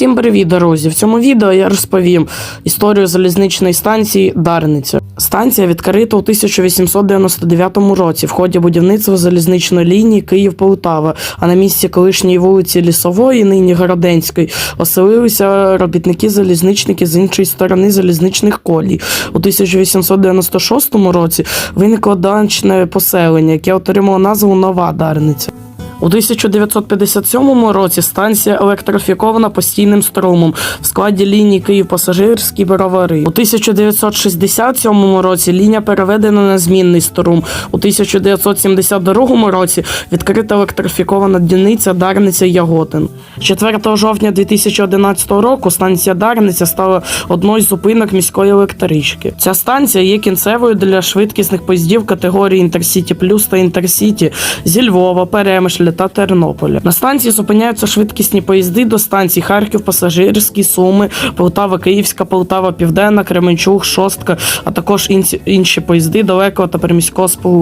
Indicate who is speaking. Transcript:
Speaker 1: Всім привіт, друзі! В цьому відео я розповім історію залізничної станції Дарниця. Станція відкрита у 1899 році в ході будівництва залізничної лінії Київ-Полтава, а на місці колишньої вулиці Лісової, нині Городенської, оселилися робітники-залізничники з іншої сторони залізничних колій. У 1896 році виникло данчне поселення, яке отримало назву Нова Дарниця. У 1957 році станція електрифікована постійним струмом в складі лінії Київ-Пасажирські бровари. У 1967 році лінія переведена на змінний струм. У 1972 році відкрита електрифікована дільниця Дарниця Яготин. 4 жовтня 2011 року станція Дарниця стала одною з зупинок міської електрички. Ця станція є кінцевою для швидкісних поїздів категорії Інтерсіті Плюс та Інтерсіті зі Львова, Перемишля та Тернополя. На станції зупиняються швидкісні поїзди до станцій Харків, Пасажирські, Суми, Полтава, Київська, Полтава, Південна, Кременчуг, Шостка, а також інші, поїзди далекого та приміського сполучення.